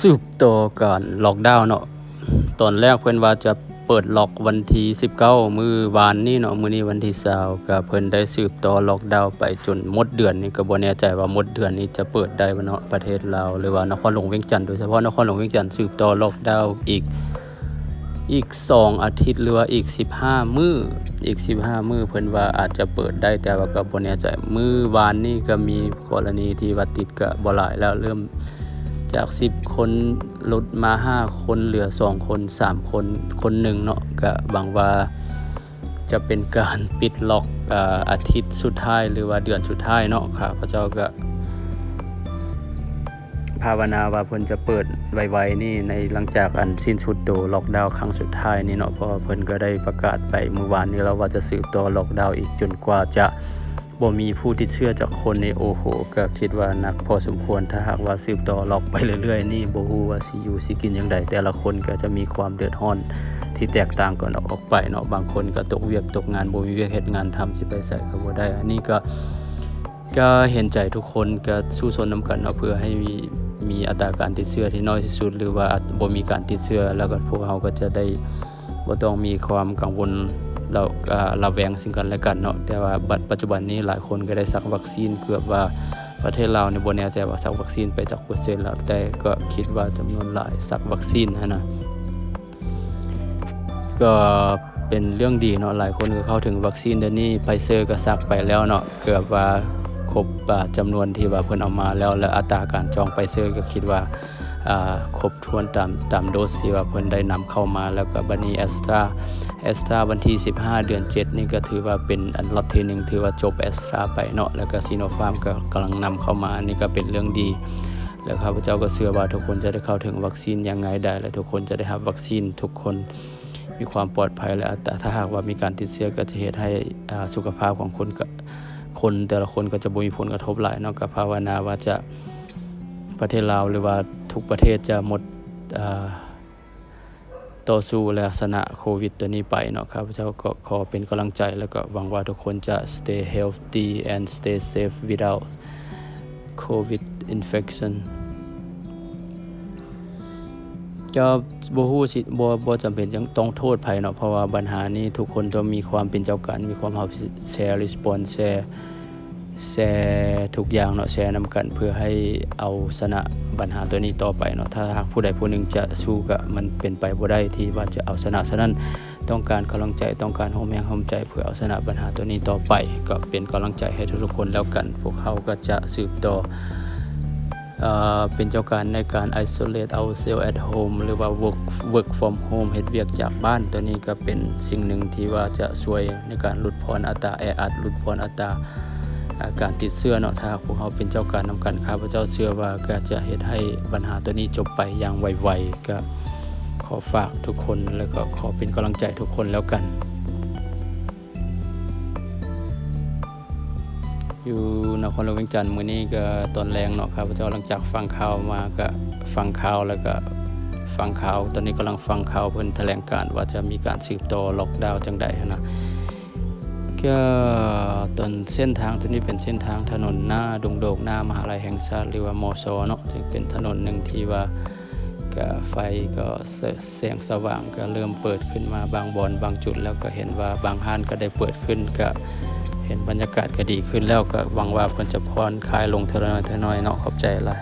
สืบต่อการล็อกดาวน์เนาะตอนแรกเพิ่นว่าจะเปิดล็อกวันที่19 มือวานนี้เนาะมื้อนี้วันที่20ก็เพิ่นได้สืบต่อล็อกดาวน์ไปจนหมดเดือนนี้ก็บ่แน่ใจว่าหมดเดือนนี้จะเปิดได้บ่เนาะประเทศลาวหรือว่านครหลวงเวียงจันทน์โดยเฉพาะนครหลวงเวียงจันทน์สืบต่อล็อกดาวน์อีกอีก 2 อาทิตย์หรือว่าอีก 15 มื้ออีก 15 มื้อเพิ่นว่าอาจจะเปิดได้แต่ว่าก็บ่แน่ใจมื้อวานนี้ก็มีกรณีที่ว่าติดก็บ่หลายแล้วเริ่ม จาก 10 คนลดมา 5 คนเหลือ 2 คน 3 คนคนหนึ่งเนาะก็หวังว่าจะเป็นการปิดล็อกอ่าอาทิตย์สุดท้ายหรือว่าเดือนสุดท้ายเนาะค่ะพระเจ้าก็ ภาวนาว่าเพิ่นจะเปิดไวๆนี่ในหลังจากอันสิ้นสุดโตล็อกดาวน์ครั้งสุดท้ายนี่เนาะเพราะเพิ่นก็ได้ประกาศไปเมื่อวานนี้แล้วว่าจะสืบต่อล็อกดาวน์อีกจนกว่าจะ บ่มีผู้ติดเชื้อจากคนในโอโหก็คิดว่านักพอสมควรถ้าหากว่าสืบต่อล็อกไปเรื่อยๆ นี่บ่ฮู้ว่าสิอยู่สิกินจังไดแต่ละคนก็จะมีความเดือดร้อน ที่แตกต่างกันออกไปเนาะบางคนก็ตกเวียกตกงานบ่มีเวียกเฮ็ดงานทำสิไปไสก็บ่ได้ อันนี้ก็ก็เห็นใจทุกคนก็สู้สนนํกันเนาะเพื่อให้มีมีอัตราการติดเชื้อที่น้อยที่สุด หรือว่าบ่มีการติดเชื้อแล้วก็พวกเราก็จะได้บ่ต้องมีความกังวล เราเราระแวงสิ่งกันและกันเนาะแต่ว่าปัจจุบันนี้หลายคนก็ได้สักวัคซีนเกือบว่าประเทศเราวเนียบ่แนวใจว่าสักวัคซีนไปจากเปอร์เซ็นต์แล้วแต่ก็คิดว่าจำนวนหลายสักวัคซีนนะนะก็เป็นเรื่องดีเนาะหลายคนก็เข้าถึงวัคซีนเดี๋ยวนี้ไฟเซอร์ก็สักไปแล้วเนาะเกือบว่า ครบอ่าจำนวนที่ว่าเพิ่นเอามาแล้วและอัตราการจองไฟเซอร์ก็คิดว่าครบถ้วนตามตามโดสที่ว่าเพิ่นได้นำเข้ามาแล้วก็บัดนี้แอสตราแอสตราวันที่ 15 เดือน 7 นี่ก็ถือว่าเป็นอันล็อตที่หนึ่งถือว่าจบแอสตราไปเนาะแล้วก็ซีโนฟาร์มก็กำลังนำเข้ามาอันนี่ก็เป็นเรื่องดี แล้วข้าพเจ้าก็เชื่อว่าทุกคนจะได้เข้าถึงวัคซีนยังไงได้ และทุกคนจะได้รับวัคซีนทุกคนมีความปลอดภัยและแต่ถ้าหากว่ามีการติดเชื้อก็จะเหตุให้อาสุขภาพของคนก็ คนแต่ละคนก็จะบ่มีผลกระทบหลายเนาะก็ภาวนาว่าจะประเทศลาวหรือว่าทุกประเทศจะหมดต่อสู้ลักษณะโควิดตัวนี้ไปเนาะครับเจ้าก็ขอเป็นกำลังใจแล้วก็หวังว่าทุกคนจะ stay healthy and stay safe without covid infection ก็บ่ฮู้สิบ่บ่จำเป็นจังต้องโทษไผเนาะเพราะว่าปัญหานี้ทุกคนต้องมีความเป็นเจ้ากันมีความรับแชร์รีสปอนแชร์แชร์ทุกอย่างเนาะแชร์นํกันเพื่อให้เอาชนะปัญหาตัวนี้ต่อไปเนาะถ้าหากผู้ใดผู้หนึ่งจะสู้ก็มันเป็นไปบ่ได้ที่ว่าจะเอาชนะฉะนั้นต้องการกำลังใจต้องการโฮมแรงโฮมใจเพื่อเอาชนะปัญหาตัวนี้ต่อไป ก็เป็นกำลังใจให้ทุกๆคนแล้วกัน พวกเขาก็จะสืบต่อ เป็นเจ้าการในการ isolate ourselves at home หรือว่า work work from home เฮ็ดเวียกจากบ้านตัวนี้ก็เป็นสิ่งหนึ่งที่ว่าจะช่วยในการลดพรอัตราแออัดลดพรอัตราอาการติดเชื้อเนาะถ้าพวกเขาเป็นเจ้าการนำกันข้าพเจ้าเชื่อว่าก็จะเฮ็ดให้ปัญหาตัวนี้จบไปอย่างไวๆก็ขอฝากทุกคนแล้วก็ขอเป็นกำลังใจทุกคนแล้วกันอยู่ นครหลวงเวียงจันทน์มื้อนี้ก็ตอนแรงเนาะครับพระเจ้าหลังจากฟังข่าวมาก็ฟังข่าวแล้วก็ฟังข่าว ตอนนี้กำลังฟังข่าวเพิ่นแถลงการ์ว่าจะมีการสืบต่อล็อกดาวน์จังใดหั้นะก็ตอนเส้นทางตัวนี้เป็นเส้นทางถนนหน้าดงโดกหน้ามหาลัยแห่งชาติหรือว่ามอซอเนาะซึ่งเป็นถนนหนึ่งที่ว่าก็ไฟก็แสแสงสว่างก็เริ่มเปิดขึ้นมาบางบอนบางจุด แล้วก็เห็นว่าบางห้านก็ได้เปิดขึ้นก็ เห็นบรรยากาศก็ดีขึ้นแล้วก็หวังว่าเพิ่นจะพรคลายลงเท่าน้อยเท่าน้อยเนาะขอบใจหลาย